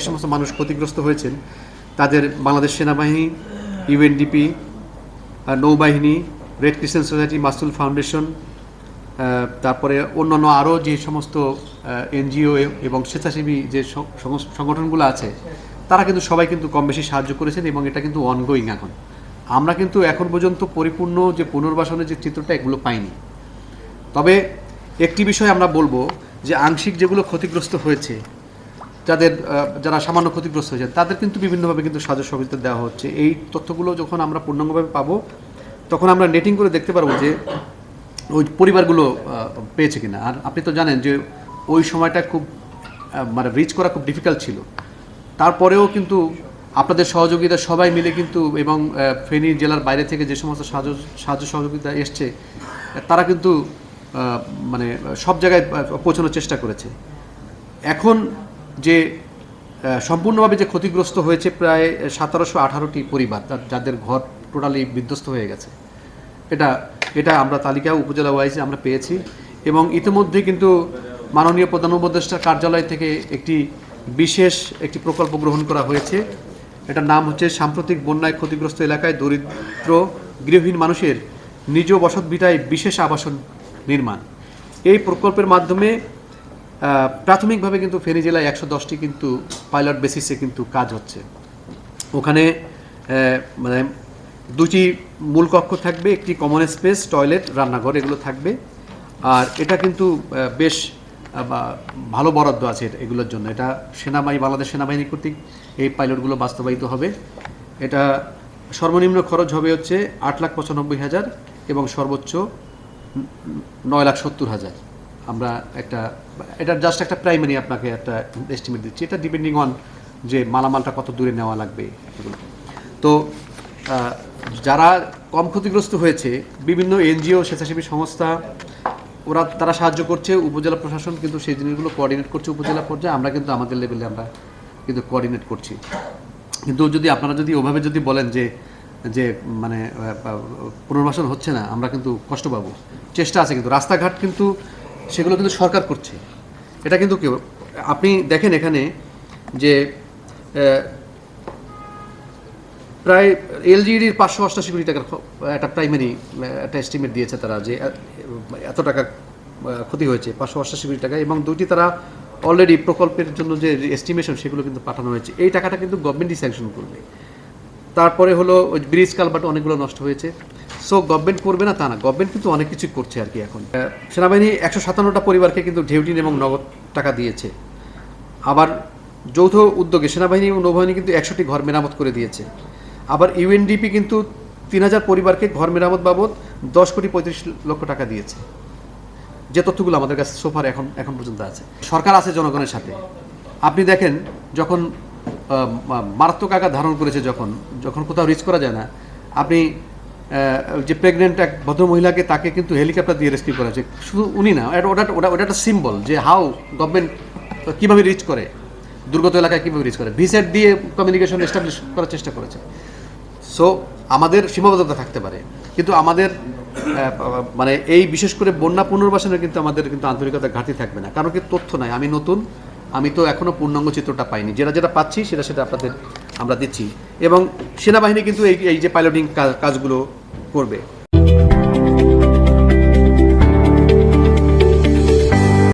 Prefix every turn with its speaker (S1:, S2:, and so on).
S1: যে সমস্ত মানুষ ক্ষতিগ্রস্ত হয়েছেন, তাদের বাংলাদেশ সেনাবাহিনী, ইউএনডিপি নৌবাহিনী, red crescent society, Masul foundation তারপরে অন্যান্য আরও যে সমস্ত এনজিও এবং স্বেচ্ছাসেবী যে সংগঠনগুলো আছে, তারা কিন্তু সবাই কিন্তু কম বেশি সাহায্য করেছেন এবং এটা কিন্তু অনগোয়িং এখন। আমরা কিন্তু এখন পর্যন্ত পরিপূর্ণ যে পুনর্বাসনের যে চিত্রটা এগুলো পাইনি। তবে একটি বিষয় আমরা বলব যে আংশিক যেগুলো ক্ষতিগ্রস্ত হয়েছে যাদের যারা সামান্য ক্ষতিগ্রস্ত হয়েছে তাদের কিন্তু বিভিন্নভাবে কিন্তু সাহায্য সহযোগিতা দেওয়া হচ্ছে। এই তথ্যগুলো যখন আমরা পূর্ণাঙ্গভাবে পাবো, তখন আমরা নেটিং করে দেখতে পারব যে ওই পরিবারগুলো পেয়েছে কিনা। আর আপনি তো জানেন যে ওই সময়টা খুব মানে রিচ করা খুব ডিফিকাল্ট ছিল। তারপরেও কিন্তু আপনাদের সহযোগিতা সবাই মিলে কিন্তু এবং ফেনী জেলার বাইরে থেকে যে সমস্ত সাহায্য সাহায্য সহযোগিতা এসছে, তারা কিন্তু মানে সব জায়গায় পৌঁছানোর চেষ্টা করেছে। এখন যে সম্পূর্ণভাবে যে ক্ষতিগ্রস্ত হয়েছে প্রায় সতেরোশো আঠারোটি পরিবার যাদের ঘর টোটালি বিধ্বস্ত হয়ে গেছে। এটা এটা আমরা তালিকা উপজেলা ওয়াইজে আমরা পেয়েছি এবং ইতিমধ্যে কিন্তু মাননীয় প্রধান উপদেষ্টার কার্যালয় থেকে একটি বিশেষ একটি প্রকল্প গ্রহণ করা হয়েছে। এটার নাম হচ্ছে সাম্প্রতিক বন্যায় ক্ষতিগ্রস্ত এলাকায় দরিদ্র, গৃহহীন মানুষের নিজ বসত ভিটায় বিশেষ আবাসন নির্মাণ। এই প্রকল্পের মাধ্যমে প্রাথমিকভাবে কিন্তু ফেনী জেলায় একশো দশটি কিন্তু পাইলট বেসিসে কিন্তু কাজ হচ্ছে। ওখানে মানে দুটি মূল কক্ষ থাকবে, একটি কমন স্পেস টয়লেট রান্নাঘর, এগুলো থাকবে। আর এটা কিন্তু বেশ ভালো বরাদ্দ আছে এগুলোর জন্য। এটা সেনাবাহিনী, বাংলাদেশ সেনাবাহিনী কর্তৃক এই পাইলটগুলো বাস্তবায়িত হবে। এটা সর্বনিম্ন খরচ হবে হচ্ছে আট লাখ পঁচানব্বই হাজার এবং সর্বোচ্চ নয় লাখ সত্তর হাজার। আমরা একটা, এটা জাস্ট একটা প্রাইমারি আপনাকে একটা এস্টিমেট দিচ্ছি। এটা ডিপেন্ডিং অন যে মালামালটা কত দূরে নেওয়া লাগবে তো যারা কম ক্ষতিগ্রস্ত হয়েছে, বিভিন্ন এনজিও, স্বেচ্ছাসেবী সংস্থা, ওরা তারা সাহায্য করছে, উপজেলা প্রশাসন কিন্তু সেই জিনিসগুলো কোঅর্ডিনেট করছে উপজেলা পর্যায়ে। আমরা কিন্তু আমাদের লেভেলে আমরা কিন্তু কোঅর্ডিনেট করছি। কিন্তু যদি আপনারা যদি ওভাবে যদি বলেন যে যে মানে পুনর্বাসন হচ্ছে না, আমরা কিন্তু কষ্ট পাবো। চেষ্টা আছে কিন্তু। রাস্তাঘাট কিন্তু সেগুলো কিন্তু সরকার করছে। এটা কিন্তু কেউ আপনি দেখেন এখানে যে প্রায় এলজিডির পাঁচশো অষ্টাশি কোটি টাকার একটা প্রাইমারি একটা এস্টিমেট দিয়েছে তারা যে এত টাকা ক্ষতি হয়েছে, পাঁচশো অষ্টাশি কোটি টাকা এবং দুইটি তারা অলরেডি প্রকল্পের জন্য যে এস্টিমেশন সেগুলো কিন্তু পাঠানো হয়েছে। এই টাকাটা কিন্তু গভর্নমেন্টই স্যাংশন করবে। তারপরে হলো ওই ব্রিজ কালভার্ট অনেকগুলো নষ্ট হয়েছে। সো গভর্নমেন্ট করবে না তা না। গভর্নমেন্ট কিন্তু অনেক কিছু করছে আর কি এখন। সেনাবাহিনী একশো সাতান্নটা পরিবারকে কিন্তু ঢেউটিন এবং নগদ টাকা দিয়েছে। আবার যৌথ উদ্যোগে সেনাবাহিনী এবং নৌবাহিনী কিন্তু একশোটি ঘর মেরামত করে দিয়েছে। আবার ইউএনডিপি কিন্তু তিন হাজার পরিবারকে ঘর মেরামত বাবদ দশ কোটি পঁয়ত্রিশ লক্ষ টাকা দিয়েছে। যে তথ্যগুলো আমাদের কাছে সোফার এখন এখন পর্যন্ত আছে। সরকার আছে জনগণের সাথে। আপনি দেখেন, যখন মারাত্মক আকার ধারণ করেছে যখন যখন কোথাও রিচ করা যায় না, আপনি যে প্রেগনেন্ট এক ভদ্র মহিলাকে তাকে কিন্তু হেলিকপ্টার দিয়ে রেস্কিউ করা শুধু উনি না ওটা ওটা ওটা একটা সিম্বল যে হাউ গভর্নমেন্ট কীভাবে রিচ করে, দুর্গত এলাকায় কীভাবে রিচ করে। ভিসেট দিয়ে কমিউনিকেশন এস্টাবলিশ করার চেষ্টা করেছে। সো আমাদের সীমাবদ্ধতা থাকতে পারে। কিন্তু আমাদের মানে এই বিশেষ করে বন্যা পুনর্বাসনের কিন্তু আমাদের কিন্তু আন্তরিকতা ঘাটতি থাকবে না। কারণ কি তথ্য নাই। আমি নতুন, আমি তো এখনও পূর্ণাঙ্গ চিত্রটা পাইনি। যেটা যেটা পাচ্ছি, সেটা সেটা আপনাদের আমরা দিচ্ছি। এবং সেনাবাহিনী কিন্তু এই এই যে পাইলটিং কাজগুলো করবে।